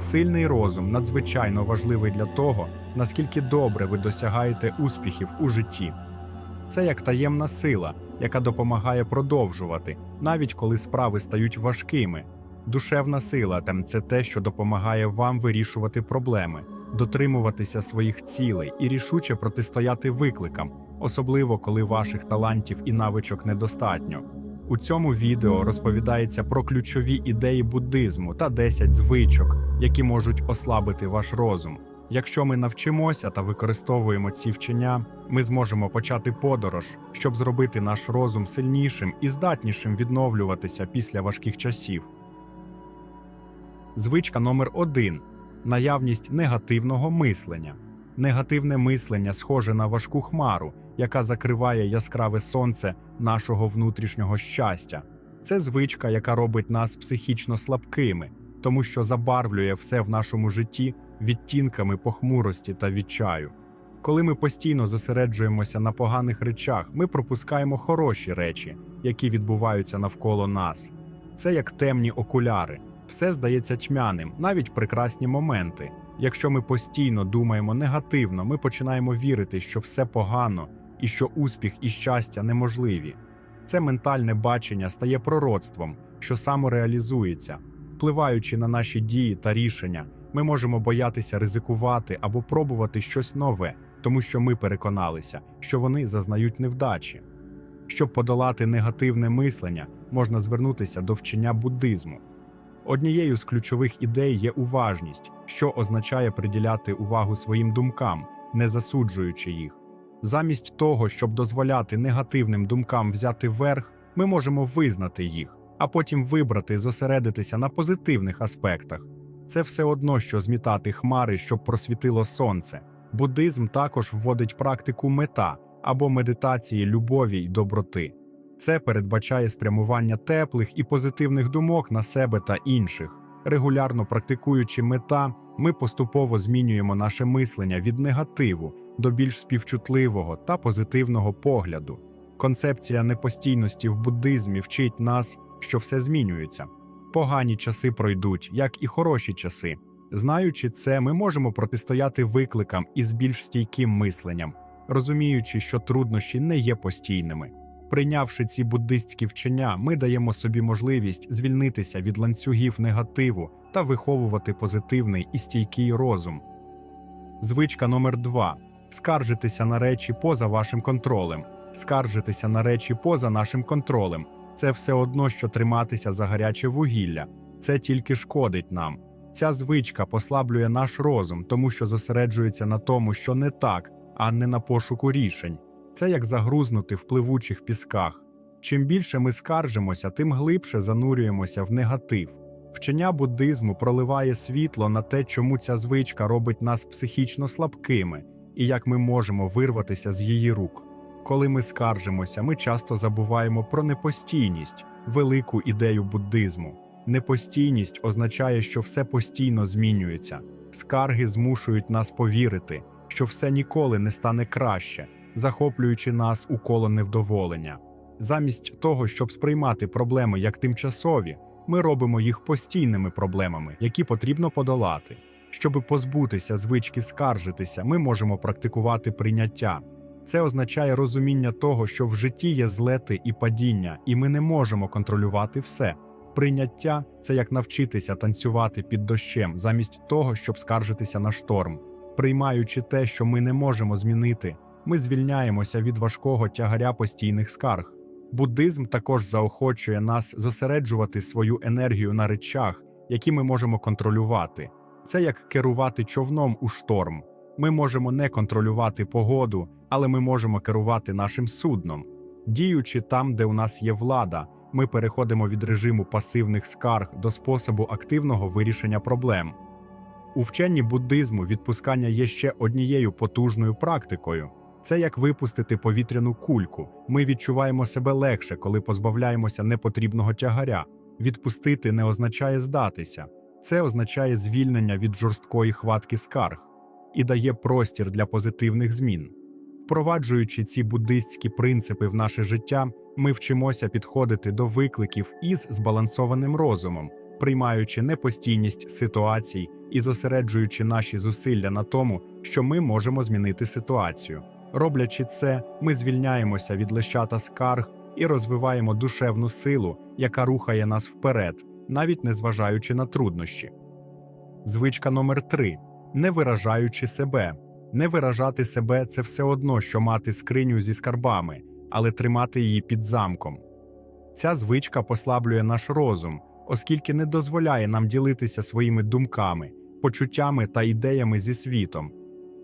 Сильний розум надзвичайно важливий для того, наскільки добре ви досягаєте успіхів у житті. Це як таємна сила, яка допомагає продовжувати, навіть коли справи стають важкими. Душевна сила там це те, що допомагає вам вирішувати проблеми, дотримуватися своїх цілей і рішуче протистояти викликам, особливо коли ваших талантів і навичок недостатньо. У цьому відео розповідається про ключові ідеї буддизму та 10 звичок, які можуть ослабити ваш розум. Якщо ми навчимося та використовуємо ці вчення, ми зможемо почати подорож, щоб зробити наш розум сильнішим і здатнішим відновлюватися після важких часів. Звичка номер 1 наявність негативного мислення. Негативне мислення схоже на важку хмару, яка закриває яскраве сонце нашого внутрішнього щастя. Це звичка, яка робить нас психічно слабкими, тому що забарвлює все в нашому житті відтінками похмурості та відчаю. Коли ми постійно зосереджуємося на поганих речах, ми пропускаємо хороші речі, які відбуваються навколо нас. Це як темні окуляри. Все здається тьмяним, навіть прекрасні моменти. Якщо ми постійно думаємо негативно, ми починаємо вірити, що все погано і що успіх і щастя неможливі. Це ментальне бачення стає пророцтвом, що самореалізується. Впливаючи на наші дії та рішення, ми можемо боятися ризикувати або пробувати щось нове, тому що ми переконалися, що вони зазнають невдачі. Щоб подолати негативне мислення, можна звернутися до вчення буддизму. Однією з ключових ідей є уважність, що означає приділяти увагу своїм думкам, не засуджуючи їх. Замість того, щоб дозволяти негативним думкам взяти верх, ми можемо визнати їх, а потім вибрати зосередитися на позитивних аспектах. Це все одно, що змітати хмари, щоб просвітило сонце. Буддизм також вводить практику мета або медитації любові й доброти. Це передбачає спрямування теплих і позитивних думок на себе та інших. Регулярно практикуючи мета, ми поступово змінюємо наше мислення від негативу до більш співчутливого та позитивного погляду. Концепція непостійності в буддизмі вчить нас, що все змінюється. Погані часи пройдуть, як і хороші часи. Знаючи це, ми можемо протистояти викликам із більш стійким мисленням, розуміючи, що труднощі не є постійними. Прийнявши ці буддистські вчення, ми даємо собі можливість звільнитися від ланцюгів негативу та виховувати позитивний і стійкий розум. Звичка номер 2 скаржитися на речі поза вашим контролем. Скаржитися на речі поза нашим контролем це все одно, що триматися за гаряче вугілля. Це тільки шкодить нам. Ця звичка послаблює наш розум, тому що зосереджується на тому, що не так, а не на пошуку рішень. Це як загрузнути в пливучих пісках. Чим більше ми скаржимося, тим глибше занурюємося в негатив. Вчення буддизму проливає світло на те, чому ця звичка робить нас психічно слабкими і як ми можемо вирватися з її рук. Коли ми скаржимося, ми часто забуваємо про непостійність, велику ідею буддизму. Непостійність означає, що все постійно змінюється. Скарги змушують нас повірити, що все ніколи не стане краще, захоплюючи нас у коло невдоволення. Замість того, щоб сприймати проблеми як тимчасові, ми робимо їх постійними проблемами, які потрібно подолати. Щоби позбутися звички скаржитися, ми можемо практикувати прийняття. Це означає розуміння того, що в житті є злети і падіння, і ми не можемо контролювати все. Прийняття це як навчитися танцювати під дощем, замість того, щоб скаржитися на шторм. Приймаючи те, що ми не можемо змінити, ми звільняємося від важкого тягаря постійних скарг. Буддизм також заохочує нас зосереджувати свою енергію на речах, які ми можемо контролювати. Це як керувати човном у шторм. Ми можемо не контролювати погоду, але ми можемо керувати нашим судном. Діючи там, де у нас є влада, ми переходимо від режиму пасивних скарг до способу активного вирішення проблем. У вченні буддизму відпускання є ще однією потужною практикою. Це як випустити повітряну кульку. Ми відчуваємо себе легше, коли позбавляємося непотрібного тягаря. Відпустити не означає здатися, це означає звільнення від жорсткої хватки скарг і дає простір для позитивних змін. Впроваджуючи ці буддистські принципи в наше життя, ми вчимося підходити до викликів із збалансованим розумом, приймаючи непостійність ситуацій і зосереджуючи наші зусилля на тому, що ми можемо змінити ситуацію. Роблячи це, ми звільняємося від лещата скарг і розвиваємо душевну силу, яка рухає нас вперед, навіть незважаючи на труднощі. Звичка номер 3 не виражаючи себе. Не виражати себе це все одно, що мати скриню зі скарбами, але тримати її під замком. Ця звичка послаблює наш розум, оскільки не дозволяє нам ділитися своїми думками, почуттями та ідеями зі світом.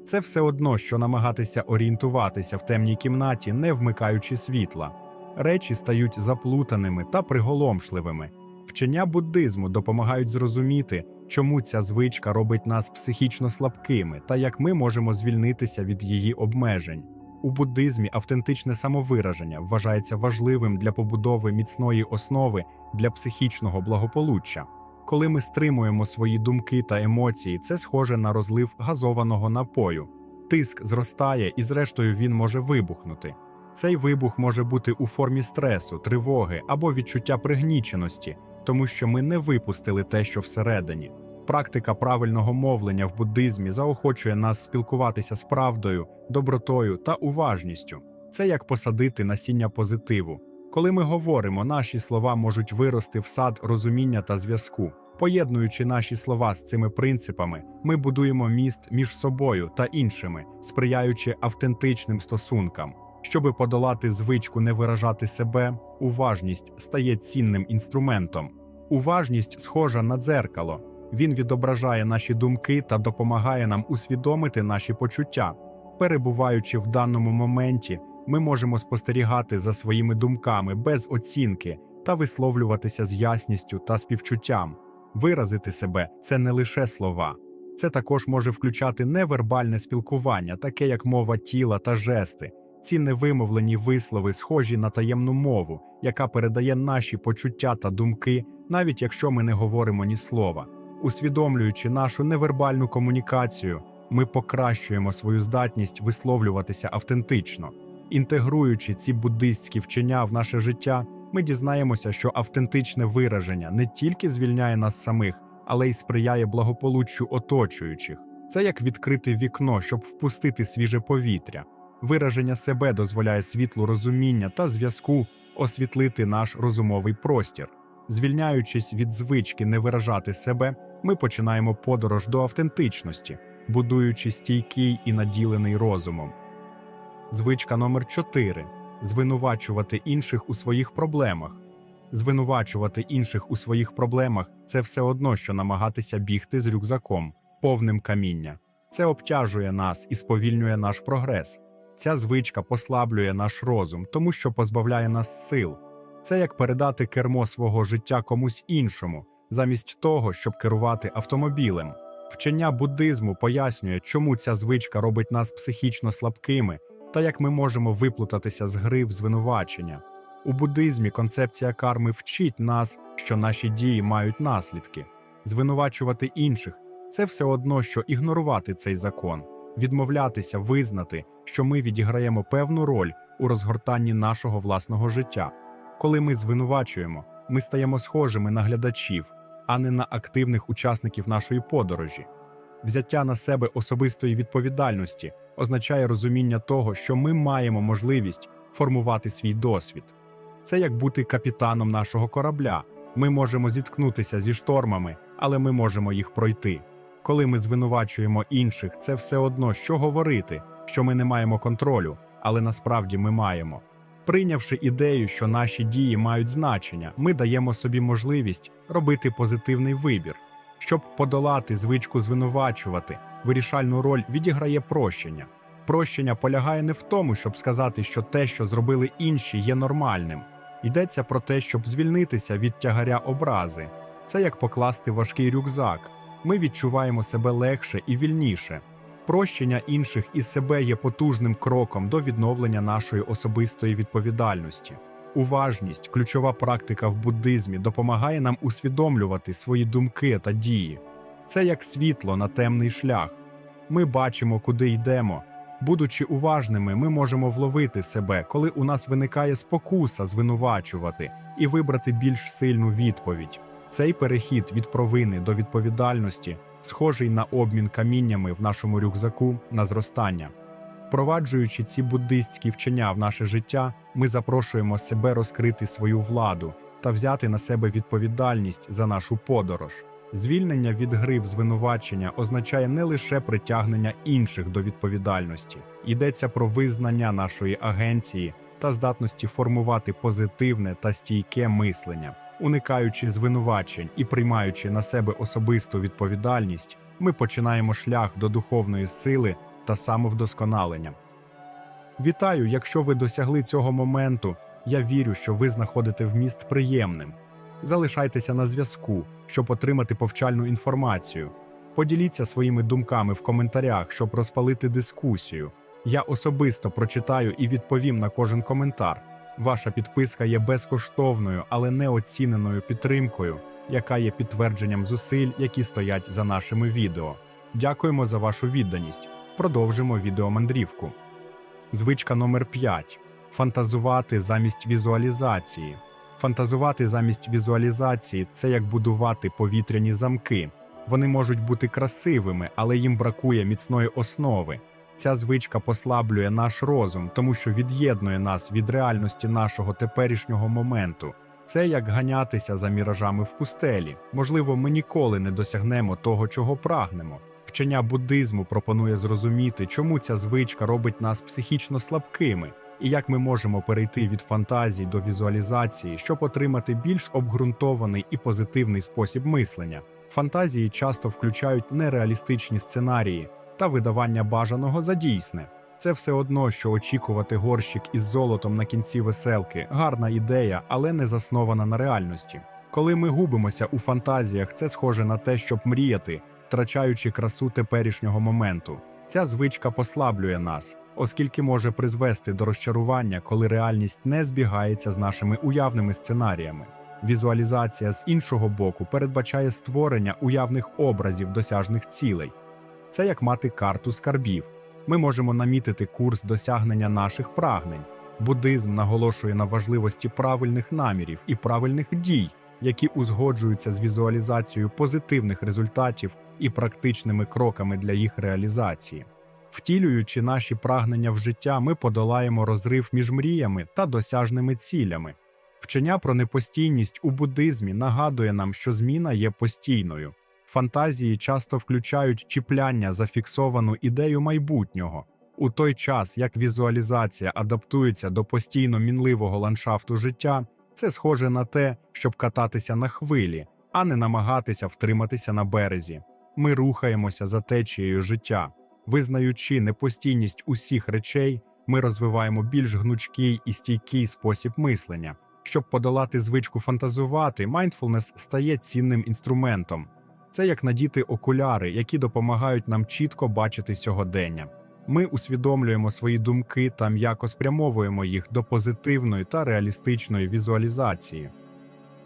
Це все одно, що намагатися орієнтуватися в темній кімнаті, не вмикаючи світла. Речі стають заплутаними та приголомшливими. Вчення буддизму допомагають зрозуміти, чому ця звичка робить нас психічно слабкими та як ми можемо звільнитися від її обмежень. У буддизмі автентичне самовираження вважається важливим для побудови міцної основи для психічного благополуччя. Коли ми стримуємо свої думки та емоції, це схоже на розлив газованого напою. Тиск зростає, і зрештою він може вибухнути. Цей вибух може бути у формі стресу, тривоги або відчуття пригніченості, тому що ми не випустили те, що всередині. Практика правильного мовлення в буддизмі заохочує нас спілкуватися з правдою, добротою та уважністю. Це як посадити насіння позитиву. Коли ми говоримо, наші слова можуть вирости в сад розуміння та зв'язку. Поєднуючи наші слова з цими принципами, ми будуємо міст між собою та іншими, сприяючи автентичним стосункам. Щоби подолати звичку не виражати себе, уважність стає цінним інструментом. Уважність схожа на дзеркало. Він відображає наші думки та допомагає нам усвідомити наші почуття. Перебуваючи в даному моменті, ми можемо спостерігати за своїми думками без оцінки та висловлюватися з ясністю та співчуттям. Виразити себе це не лише слова, це також може включати невербальне спілкування, таке як мова тіла та жести. Ці невимовлені вислови схожі на таємну мову, яка передає наші почуття та думки, навіть якщо ми не говоримо ні слова. Усвідомлюючи нашу невербальну комунікацію, ми покращуємо свою здатність висловлюватися автентично. Інтегруючи ці буддистські вчення в наше життя, ми дізнаємося, що автентичне вираження не тільки звільняє нас самих, але й сприяє благополуччю оточуючих. Це як відкрити вікно, щоб впустити свіже повітря. Вираження себе дозволяє світлу розуміння та зв'язку освітлити наш розумовий простір. Звільняючись від звички не виражати себе, ми починаємо подорож до автентичності, будуючи стійкий і наділений розумом. Звичка номер 4 звинувачувати інших у своїх проблемах. Звинувачувати інших у своїх проблемах це все одно, що намагатися бігти з рюкзаком, повним каміння. Це обтяжує нас і сповільнює наш прогрес. Ця звичка послаблює наш розум, тому що позбавляє нас сил. Це як передати кермо свого життя комусь іншому, замість того, щоб керувати автомобілем. Вчення буддизму пояснює, чому ця звичка робить нас психічно слабкими та як ми можемо виплутатися з гри в звинувачення. У буддизмі концепція карми вчить нас, що наші дії мають наслідки. Звинувачувати інших це все одно, що ігнорувати цей закон, відмовлятися, визнати, що ми відіграємо певну роль у розгортанні нашого власного життя. Коли ми звинувачуємо, ми стаємо схожими на глядачів, а не на активних учасників нашої подорожі. Взяття на себе особистої відповідальності означає розуміння того, що ми маємо можливість формувати свій досвід. Це як бути капітаном нашого корабля. Ми можемо зіткнутися зі штормами, але ми можемо їх пройти. Коли ми звинувачуємо інших, це все одно, що говорити, що ми не маємо контролю, але насправді ми маємо. Прийнявши ідею, що наші дії мають значення, ми даємо собі можливість робити позитивний вибір. Щоб подолати звичку звинувачувати, вирішальну роль відіграє прощення. Прощення полягає не в тому, щоб сказати, що те, що зробили інші, є нормальним. Йдеться про те, щоб звільнитися від тягаря образи. Це як покласти важкий рюкзак. Ми відчуваємо себе легше і вільніше. Прощення інших і себе є потужним кроком до відновлення нашої особистої відповідальності. Уважність, ключова практика в буддизмі, допомагає нам усвідомлювати свої думки та дії. Це як світло на темний шлях. Ми бачимо, куди йдемо. Будучи уважними, ми можемо вловити себе, коли у нас виникає спокуса звинувачувати і вибрати більш сильну відповідь. Цей перехід від провини до відповідальності схожий на обмін каміннями в нашому рюкзаку на зростання. Впроваджуючи ці буддистські вчення в наше життя, ми запрошуємо себе розкрити свою владу та взяти на себе відповідальність за нашу подорож. Звільнення від гри в звинувачення означає не лише притягнення інших до відповідальності, йдеться про визнання нашої агенції та здатності формувати позитивне та стійке мислення. Уникаючи звинувачень і приймаючи на себе особисту відповідальність, ми починаємо шлях до духовної сили та самовдосконалення. Вітаю, якщо ви досягли цього моменту. Я вірю, що ви знаходите вміст приємним. Залишайтеся на зв'язку, щоб отримати повчальну інформацію. Поділіться своїми думками в коментарях, щоб розпалити дискусію. Я особисто прочитаю і відповім на кожен коментар. Ваша підписка є безкоштовною, але неоціненою підтримкою, яка є підтвердженням зусиль, які стоять за нашими відео. Дякуємо за вашу відданість. Продовжимо відеомандрівку. Звичка номер 5. Фантазувати замість візуалізації. Фантазувати замість візуалізації це як будувати повітряні замки. Вони можуть бути красивими, але їм бракує міцної основи. Ця звичка послаблює наш розум, тому що від'єднує нас від реальності нашого теперішнього моменту. Це як ганятися за міражами в пустелі. Можливо, ми ніколи не досягнемо того, чого прагнемо. Вчення буддизму пропонує зрозуміти, чому ця звичка робить нас психічно слабкими, і як ми можемо перейти від фантазій до візуалізації, щоб отримати більш обґрунтований і позитивний спосіб мислення. Фантазії часто включають нереалістичні сценарії та видавання бажаного за дійсне. Це все одно, що очікувати горщик із золотом на кінці веселки гарна ідея, але не заснована на реальності. Коли ми губимося у фантазіях, це схоже на те, щоб мріяти, втрачаючи красу теперішнього моменту. Ця звичка послаблює нас, оскільки може призвести до розчарування, коли реальність не збігається з нашими уявними сценаріями. Візуалізація з іншого боку передбачає створення уявних образів досяжних цілей. Це як мати карту скарбів. Ми можемо намітити курс досягнення наших прагнень. Буддизм наголошує на важливості правильних намірів і правильних дій, які узгоджуються з візуалізацією позитивних результатів і практичними кроками для їх реалізації. Втілюючи наші прагнення в життя, ми подолаємо розрив між мріями та досяжними цілями. Вчення про непостійність у буддизмі нагадує нам, що зміна є постійною. Фантазії часто включають чіпляння за фіксовану ідею майбутнього, у той час як візуалізація адаптується до постійно мінливого ландшафту життя, це схоже на те, щоб кататися на хвилі, а не намагатися втриматися на березі. Ми рухаємося за течією життя, визнаючи непостійність усіх речей, ми розвиваємо більш гнучкий і стійкий спосіб мислення. Щоб подолати звичку фантазувати, майндфулнес стає цінним інструментом. Це як надіти окуляри, які допомагають нам чітко бачити сьогодення. Ми усвідомлюємо свої думки та м'яко спрямовуємо їх до позитивної та реалістичної візуалізації.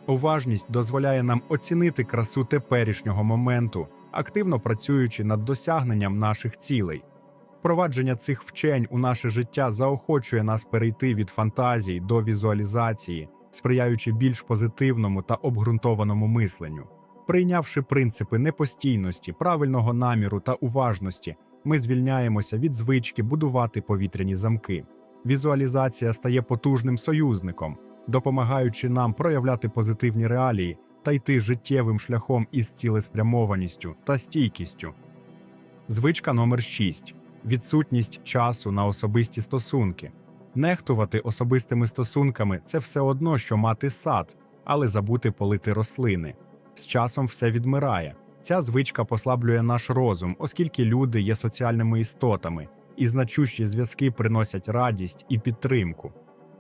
Уважність дозволяє нам оцінити красу теперішнього моменту, активно працюючи над досягненням наших цілей. Впровадження цих вчень у наше життя заохочує нас перейти від фантазій до візуалізації, сприяючи більш позитивному та обґрунтованому мисленню. Прийнявши принципи непостійності, правильного наміру та уважності, ми звільняємося від звички будувати повітряні замки. Візуалізація стає потужним союзником, допомагаючи нам проявляти позитивні реалії та йти життєвим шляхом із цілеспрямованістю та стійкістю. Звичка номер 6. відсутність часу на особисті стосунки. Нехтувати особистими стосунками це все одно, що мати сад, але забути полити рослини. З часом все відмирає. Ця звичка послаблює наш розум, оскільки люди є соціальними істотами, і значущі зв'язки приносять радість і підтримку.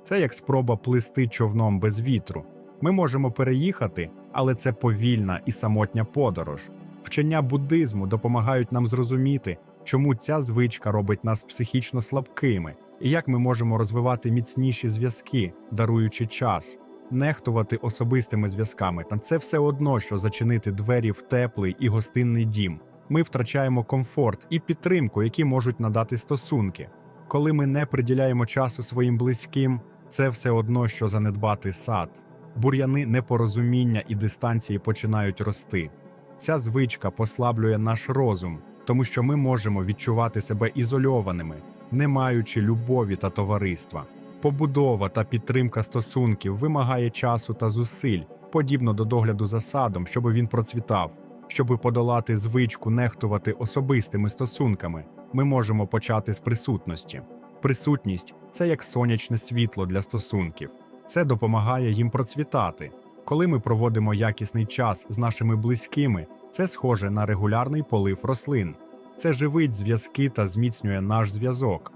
Це як спроба плисти човном без вітру. Ми можемо переїхати, але це повільна і самотня подорож. Вчення буддизму допомагають нам зрозуміти, чому ця звичка робить нас психічно слабкими, і як ми можемо розвивати міцніші зв'язки, даруючи час. Нехтувати особистими зв'язками та це все одно, що зачинити двері в теплий і гостинний дім. Ми втрачаємо комфорт і підтримку, які можуть надати стосунки. Коли ми не приділяємо часу своїм близьким, це все одно, що занедбати сад. Бур'яни непорозуміння і дистанції починають рости. Ця звичка послаблює наш розум, тому що ми можемо відчувати себе ізольованими, не маючи любові та товариства. Побудова та підтримка стосунків вимагає часу та зусиль, подібно до догляду за садом, щоб він процвітав. Щоби подолати звичку нехтувати особистими стосунками, ми можемо почати з присутності. Присутність це як сонячне світло для стосунків. Це допомагає їм процвітати. Коли ми проводимо якісний час з нашими близькими, це схоже на регулярний полив рослин. Це живить зв'язки та зміцнює наш зв'язок.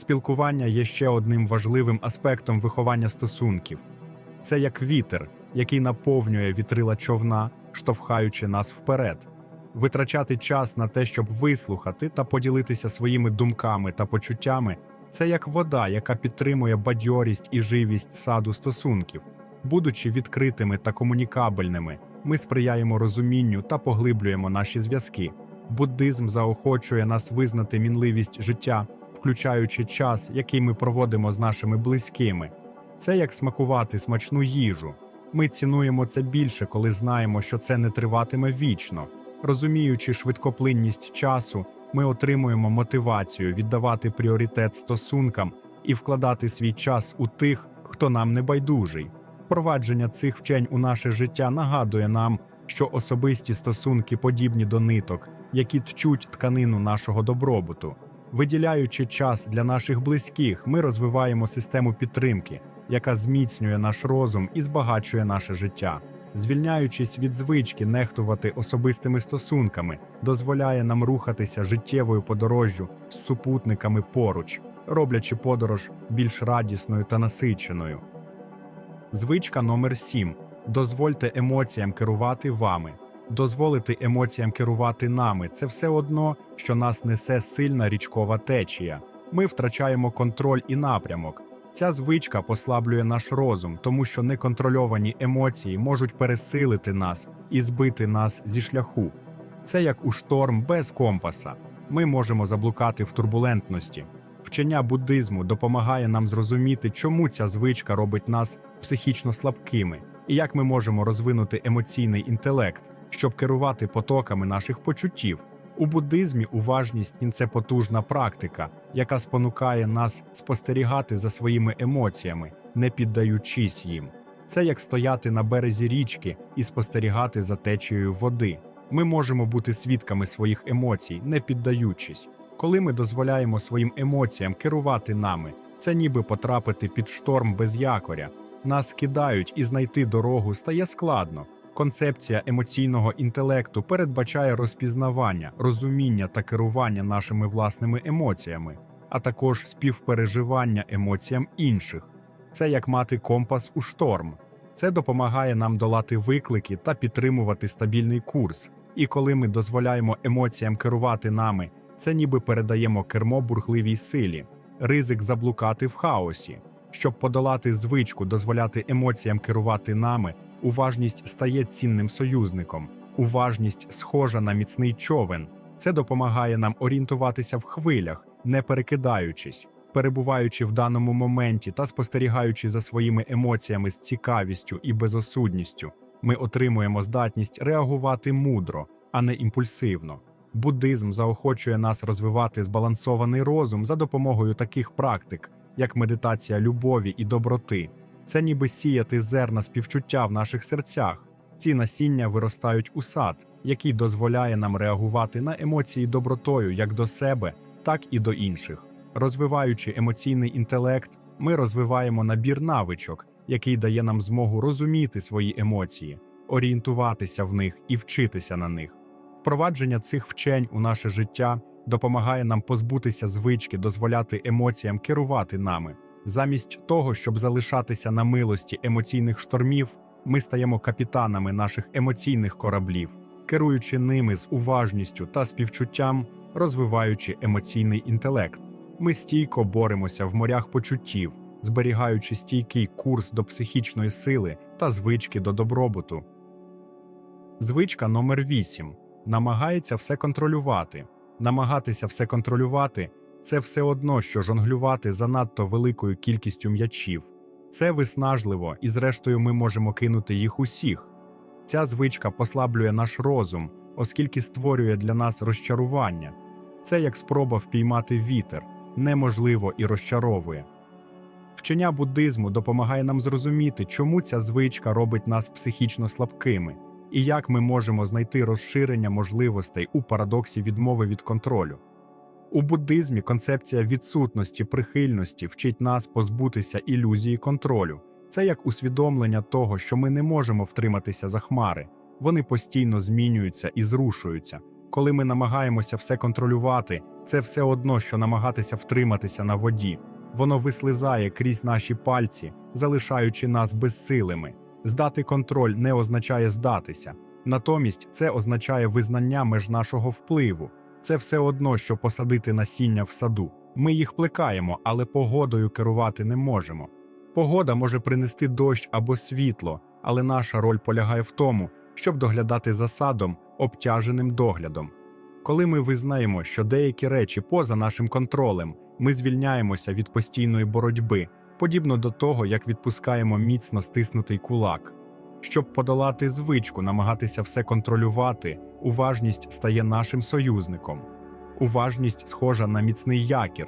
Спілкування є ще одним важливим аспектом виховання стосунків. Це як вітер, який наповнює вітрила човна, штовхаючи нас вперед. Витрачати час на те, щоб вислухати та поділитися своїми думками та почуттями, це як вода, яка підтримує бадьорість і живість саду стосунків. Будучи відкритими та комунікабельними, ми сприяємо розумінню та поглиблюємо наші зв'язки. Буддизм заохочує нас визнати мінливість життя, включаючи час, який ми проводимо з нашими близькими. Це як смакувати смачну їжу. Ми цінуємо це більше, коли знаємо, що це не триватиме вічно. Розуміючи швидкоплинність часу, ми отримуємо мотивацію віддавати пріоритет стосункам і вкладати свій час у тих, хто нам не байдужий. Впровадження цих вчень у наше життя нагадує нам, що особисті стосунки подібні до ниток, які тчуть тканину нашого добробуту. Виділяючи час для наших близьких, ми розвиваємо систему підтримки, яка зміцнює наш розум і збагачує наше життя. Звільняючись від звички нехтувати особистими стосунками, дозволяє нам рухатися життєвою подорожжю з супутниками поруч, роблячи подорож більш радісною та насиченою. Звичка номер 7. Дозвольте емоціям керувати вами. Дозволити емоціям керувати нами це все одно, що нас несе сильна річкова течія. Ми втрачаємо контроль і напрямок. Ця звичка послаблює наш розум, тому що неконтрольовані емоції можуть пересилити нас і збити нас зі шляху. Це як у шторм без компаса. Ми можемо заблукати в турбулентності. Вчення буддизму допомагає нам зрозуміти, чому ця звичка робить нас психічно слабкими, і як ми можемо розвинути емоційний інтелект, щоб керувати потоками наших почуттів. У буддизмі уважність це потужна практика, яка спонукає нас спостерігати за своїми емоціями, не піддаючись їм. Це як стояти на березі річки і спостерігати за течією води. Ми можемо бути свідками своїх емоцій, не піддаючись. Коли ми дозволяємо своїм емоціям керувати нами, це ніби потрапити під шторм без якоря. Нас кидають і знайти дорогу стає складно. Концепція емоційного інтелекту передбачає розпізнавання, розуміння та керування нашими власними емоціями, а також співпереживання емоціям інших. Це як мати компас у шторм. Це допомагає нам долати виклики та підтримувати стабільний курс. І коли ми дозволяємо емоціям керувати нами, це ніби передаємо кермо бурхливій силі, ризик заблукати в хаосі. Щоб подолати звичку, дозволяти емоціям керувати нами. Уважність стає цінним союзником. Уважність схожа на міцний човен. Це допомагає нам орієнтуватися в хвилях, не перекидаючись, перебуваючи в даному моменті та спостерігаючи за своїми емоціями з цікавістю і безосудністю. Ми отримуємо здатність реагувати мудро, а не імпульсивно. Буддизм заохочує нас розвивати збалансований розум за допомогою таких практик, як медитація любові і доброти. Це ніби сіяти зерна співчуття в наших серцях. Ці насіння виростають у сад, який дозволяє нам реагувати на емоції добротою як до себе, так і до інших. Розвиваючи емоційний інтелект, ми розвиваємо набір навичок, який дає нам змогу розуміти свої емоції, орієнтуватися в них і вчитися на них. Впровадження цих вчень у наше життя допомагає нам позбутися звички дозволяти емоціям керувати нами. Замість того, щоб залишатися на милості емоційних штормів, ми стаємо капітанами наших емоційних кораблів, керуючи ними з уважністю та співчуттям, розвиваючи емоційний інтелект. Ми стійко боремося в морях почуттів, зберігаючи стійкий курс до психічної сили та звички до добробуту. Звичка номер 8 намагається все контролювати. Намагатися все контролювати це все одно, що жонглювати занадто великою кількістю м'ячів. Це виснажливо, і зрештою ми можемо кинути їх усіх. Ця звичка послаблює наш розум, оскільки створює для нас розчарування. Це як спроба впіймати вітер, неможливо і розчаровує. Вчення буддизму допомагає нам зрозуміти, чому ця звичка робить нас психічно слабкими, і як ми можемо знайти розширення можливостей у парадоксі відмови від контролю. У буддизмі концепція відсутності прихильності вчить нас позбутися ілюзії контролю. Це як усвідомлення того, що ми не можемо втриматися за хмари, вони постійно змінюються і зрушуються. Коли ми намагаємося все контролювати, це все одно, що намагатися втриматися на воді. Воно вислизає крізь наші пальці, залишаючи нас безсилими. Здати контроль не означає здатися. Натомість це означає визнання меж нашого впливу. Це все одно, що посадити насіння в саду. Ми їх плекаємо, але погодою керувати не можемо. Погода може принести дощ або світло, але наша роль полягає в тому, щоб доглядати за садом, обтяженим доглядом. Коли ми визнаємо, що деякі речі поза нашим контролем, ми звільняємося від постійної боротьби, подібно до того, як відпускаємо міцно стиснутий кулак. Щоб подолати звичку, намагатися все контролювати, уважність стає нашим союзником. Уважність схожа на міцний якір.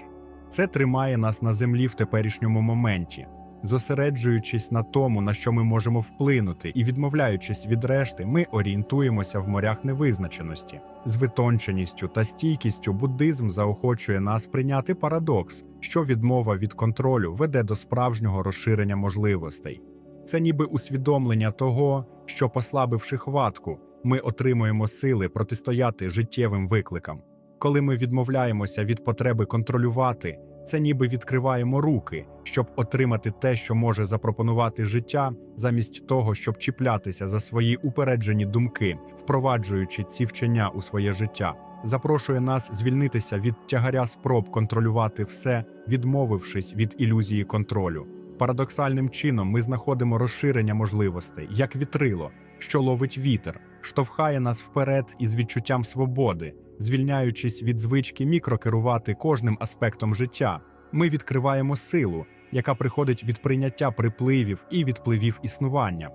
Це тримає нас на землі в теперішньому моменті. Зосереджуючись на тому, на що ми можемо вплинути, і відмовляючись від решти, ми орієнтуємося в морях невизначеності. З витонченістю та стійкістю буддизм заохочує нас прийняти парадокс, що відмова від контролю веде до справжнього розширення можливостей. Це ніби усвідомлення того, що, послабивши хватку, ми отримуємо сили протистояти життєвим викликам. Коли ми відмовляємося від потреби контролювати, це ніби відкриваємо руки, щоб отримати те, що може запропонувати життя, замість того, щоб чіплятися за свої упереджені думки, впроваджуючи ці вчення у своє життя. Запрошує нас звільнитися від тягаря спроб контролювати все, відмовившись від ілюзії контролю. Парадоксальним чином ми знаходимо розширення можливостей, як вітрило, що ловить вітер, штовхає нас вперед із відчуттям свободи, звільняючись від звички мікрокерувати кожним аспектом життя. Ми відкриваємо силу, яка приходить від прийняття припливів і відпливів існування.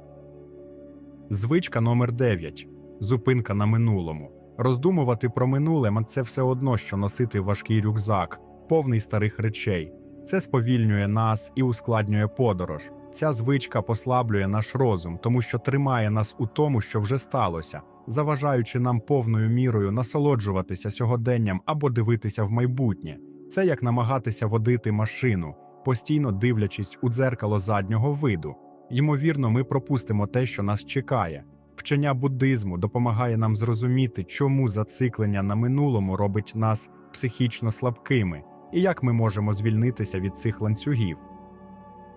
Звичка номер 9. Зупинка на минулому. Роздумувати про минуле – це все одно, що носити важкий рюкзак, повний старих речей. Це сповільнює нас і ускладнює подорож. Ця звичка послаблює наш розум, тому що тримає нас у тому, що вже сталося, заважаючи нам повною мірою насолоджуватися сьогоденням або дивитися в майбутнє. Це як намагатися водити машину, постійно дивлячись у дзеркало заднього виду. Ймовірно, ми пропустимо те, що нас чекає. Вчення буддизму допомагає нам зрозуміти, чому зациклення на минулому робить нас психічно слабкими і як ми можемо звільнитися від цих ланцюгів.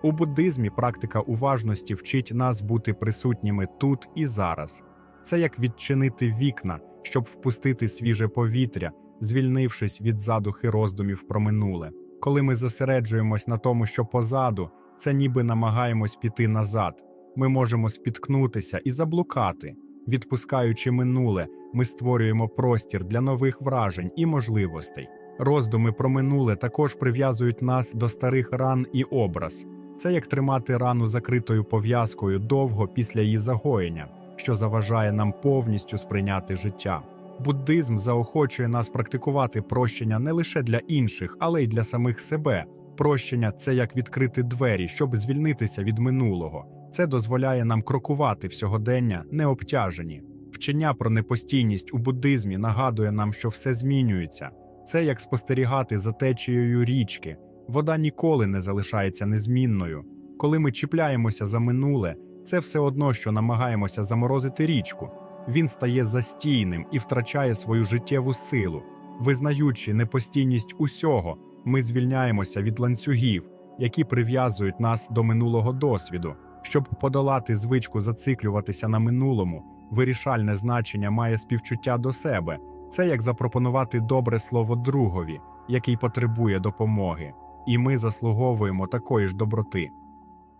У буддизмі практика уважності вчить нас бути присутніми тут і зараз. Це як відчинити вікна, щоб впустити свіже повітря, звільнившись від задухи роздумів про минуле. Коли ми зосереджуємось на тому, що позаду, це ніби намагаємось піти назад. Ми можемо спіткнутися і заблукати. Відпускаючи минуле, ми створюємо простір для нових вражень і можливостей. Роздуми про минуле також прив'язують нас до старих ран і образ. Це як тримати рану закритою пов'язкою довго після її загоєння, що заважає нам повністю сприйняти життя. Буддизм заохочує нас практикувати прощення не лише для інших, але й для самих себе. Прощення це як відкрити двері, щоб звільнитися від минулого. Це дозволяє нам крокувати в сьогодення необтяжені. Вчення про непостійність у буддизмі нагадує нам, що все змінюється. Це як спостерігати за течією річки. Вода ніколи не залишається незмінною. Коли ми чіпляємося за минуле, це все одно, що намагаємося заморозити річку. Він стає застійним і втрачає свою життєву силу. Визнаючи непостійність усього, ми звільняємося від ланцюгів, які прив'язують нас до минулого досвіду. Щоб подолати звичку зациклюватися на минулому, вирішальне значення має співчуття до себе. Це як запропонувати добре слово другові, який потребує допомоги, і ми заслуговуємо такої ж доброти.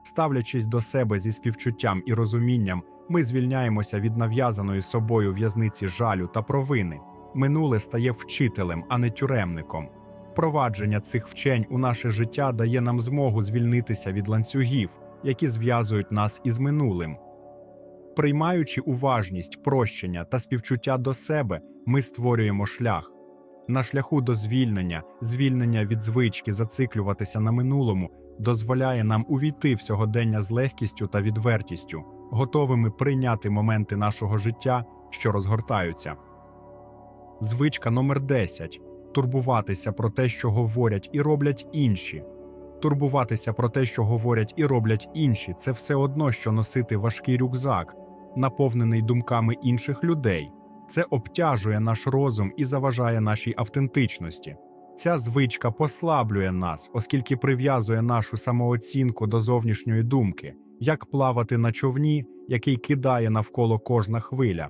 Ставлячись до себе зі співчуттям і розумінням, ми звільняємося від нав'язаної собою в'язниці жалю та провини. Минуле стає вчителем, а не тюремником. Впровадження цих вчень у наше життя дає нам змогу звільнитися від ланцюгів, які зв'язують нас із минулим. Приймаючи уважність, прощення та співчуття до себе, ми створюємо шлях. На шляху до звільнення, звільнення від звички зациклюватися на минулому, дозволяє нам увійти в сьогодення з легкістю та відвертістю, готовими прийняти моменти нашого життя, що розгортаються. Звичка номер 10 турбуватися про те, що говорять і роблять інші. Турбуватися про те, що говорять і роблять інші, це все одно, що носити важкий рюкзак, наповнений думками інших людей. Це обтяжує наш розум і заважає нашій автентичності. Ця звичка послаблює нас, оскільки прив'язує нашу самооцінку до зовнішньої думки, як плавати на човні, який кидає навколо кожна хвиля.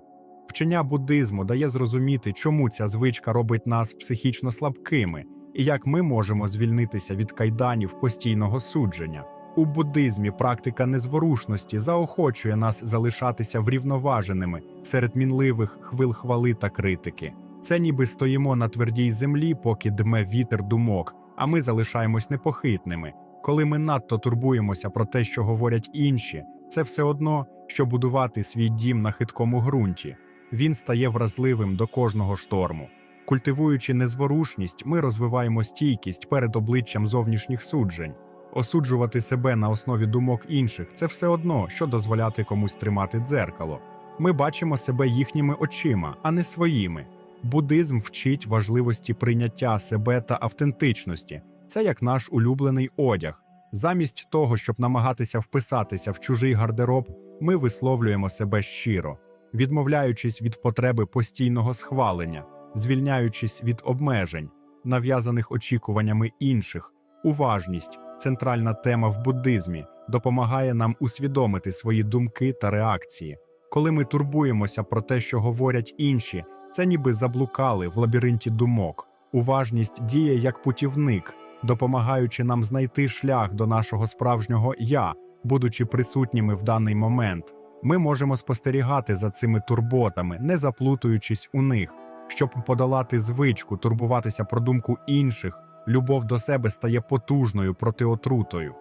Вчення буддизму дає зрозуміти, чому ця звичка робить нас психічно слабкими і як ми можемо звільнитися від кайданів постійного судження. У буддизмі практика незворушності заохочує нас залишатися врівноваженими серед мінливих хвил хвали та критики. Це ніби стоїмо на твердій землі, поки дме вітер думок, а ми залишаємось непохитними. Коли ми надто турбуємося про те, що говорять інші, це все одно, що будувати свій дім на хиткому ґрунті. Він стає вразливим до кожного шторму. Культивуючи незворушність, ми розвиваємо стійкість перед обличчям зовнішніх суджень. Осуджувати себе на основі думок інших це все одно, що дозволяти комусь тримати дзеркало. Ми бачимо себе їхніми очима, а не своїми. Буддизм вчить важливості прийняття себе та автентичності. Це як наш улюблений одяг. Замість того, щоб намагатися вписатися в чужий гардероб, ми висловлюємо себе щиро, відмовляючись від потреби постійного схвалення, звільняючись від обмежень, нав'язаних очікуваннями інших. Уважність, центральна тема в буддизмі, допомагає нам усвідомити свої думки та реакції. Коли ми турбуємося про те, що говорять інші, це ніби заблукали в лабіринті думок. Уважність діє як путівник, допомагаючи нам знайти шлях до нашого справжнього я, будучи присутніми в даний момент. Ми можемо спостерігати за цими турботами, не заплутуючись у них. Щоб подолати звичку, турбуватися про думку інших, любов до себе стає потужною протиотрутою.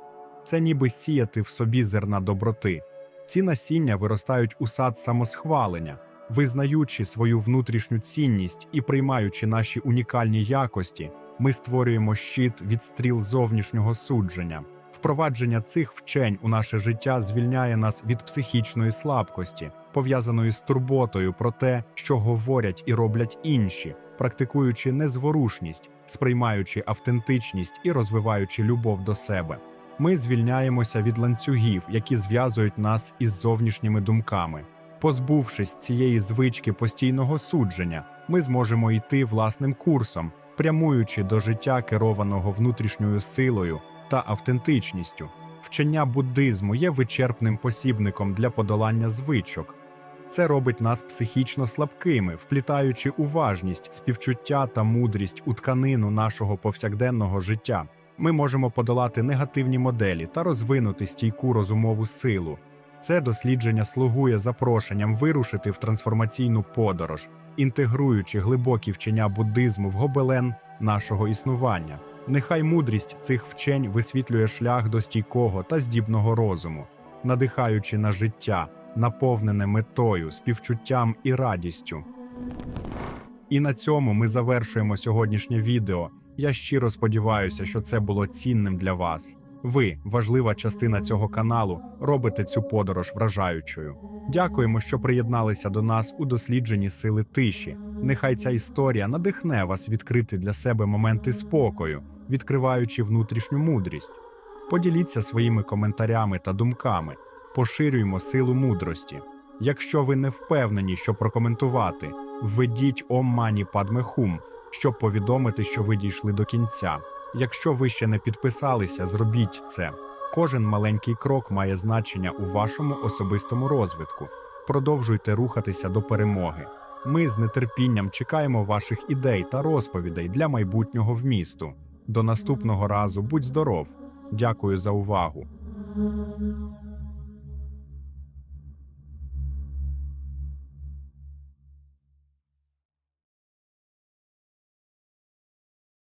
Це ніби сіяти в собі зерна доброти. Ці насіння виростають у сад самосхвалення, визнаючи свою внутрішню цінність і приймаючи наші унікальні якості, ми створюємо щит від стріл зовнішнього судження. Впровадження цих вчень у наше життя звільняє нас від психічної слабкості, пов'язаної з турботою про те, що говорять і роблять інші, практикуючи незворушність, сприймаючи автентичність і розвиваючи любов до себе. Ми звільняємося від ланцюгів, які зв'язують нас із зовнішніми думками. Позбувшись цієї звички постійного судження, ми зможемо йти власним курсом, прямуючи до життя, керованого внутрішньою силою та автентичністю. Вчення буддизму є вичерпним посібником для подолання звичок. Це робить нас психічно слабкими, вплітаючи уважність, співчуття та мудрість у тканину нашого повсякденного життя. Ми можемо подолати негативні моделі та розвинути стійку розумову силу. Це дослідження слугує запрошенням вирушити в трансформаційну подорож, інтегруючи глибокі вчення буддизму в гобелен нашого існування. Нехай мудрість цих вчень висвітлює шлях до стійкого та здібного розуму, надихаючи на життя, наповнене метою, співчуттям і радістю. І на цьому ми завершуємо сьогоднішнє відео. Я щиро сподіваюся, що це було цінним для вас. Ви, важлива частина цього каналу, робите цю подорож вражаючою. Дякуємо, що приєдналися до нас у дослідженні сили тиші. Нехай ця історія надихне вас відкрити для себе моменти спокою, відкриваючи внутрішню мудрість. Поділіться своїми коментарями та думками, поширюємо силу мудрості. Якщо ви не впевнені, що прокоментувати, введіть Ом Мані Падме Хум, щоб повідомити, що ви дійшли до кінця. Якщо ви ще не підписалися, зробіть це. Кожен маленький крок має значення у вашому особистому розвитку. Продовжуйте рухатися до перемоги. Ми з нетерпінням чекаємо ваших ідей та розповідей для майбутнього вмісту. До наступного разу будь здоров! Дякую за увагу!